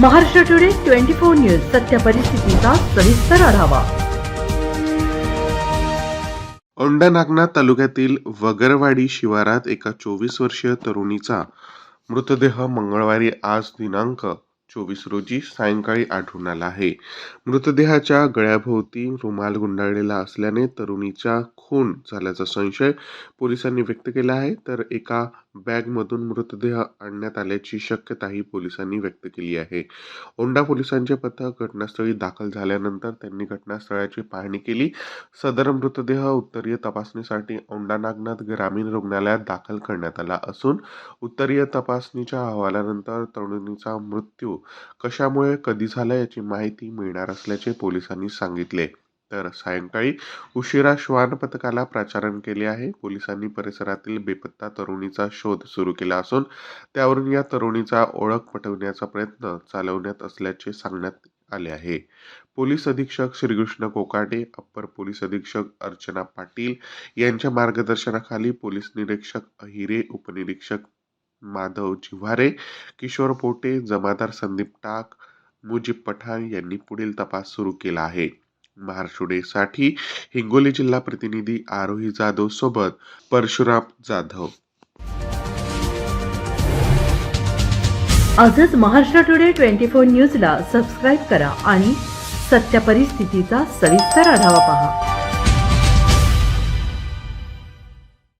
Maharashtra today twenty four news सत्य परिस्थितीचा सविस्तर आढावा. औंढा नागनाथ तालुक्यातील वगरवाडी शिवारात एका चोवीस वर्षीय तरुणीचा मृतदेह मंगळवारी आज दिनांक चोवीस रोजी सायंकाळी आढळून आला आहे. मृतदेहाच्या गळ्याभोवती रुमाल गुंडाळलेला असल्याने तरुणीचा खून झाल्याचा संशय पोलिसांनी व्यक्त केला आहे. तर एका बॅगमधून मृतदेह आणण्यात आल्याची शक्यताही पोलिसांनी व्यक्त केली आहे. औंढा पोलिसांचे पथक घटनास्थळी दाखल झाल्यानंतर त्यांनी घटनास्थळाची पाहणी केली. सदर मृतदेह उत्तरीय तपासणीसाठी औंढा नागनाथ ग्रामीण रुग्णालयात दाखल करण्यात आला असून उत्तरीय तपासणीच्या अहवालानंतर तरुणीचा मृत्यू कशामुळे कधी झाला याची माहिती मिळणार असल्याचे पोलिसांनी सांगितले. तर सायंकाळी उशिरा श्वान पथकाला प्राचारण केले आहे. पोलिसांनी परिसरातील बेपत्ता तरुणीचा शोध सुरू केला असून त्यावरून या तरुणीचा ओळख पटवण्याचा प्रयत्न चालवण्यात असल्याचे सांगण्यात आले आहे. पोलीस अधीक्षक श्रीकृष्ण कोकाटे अप्पर पोलीस अधीक्षक अर्चना पाटील यांच्या मार्गदर्शनाखाली पोलीस निरीक्षक अहिरे उपनिरीक्षक माधव जिव्हारे किशोर पोटे जमादार संदीप टाक मुजीब पठाण यांनी पुढील तपास सुरू केला आहे. महाराष्ट्रसाठी हिंगोली जिल्हा प्रतिनिधी आरोही जाधव सोबत परशुराम जाधव. आजच महाराष्ट्र टुडे ट्वेंटी फोर न्यूजला सबस्क्राईब करा आणि सत्य परिस्थितीचा सविस्तर आढावा पहा.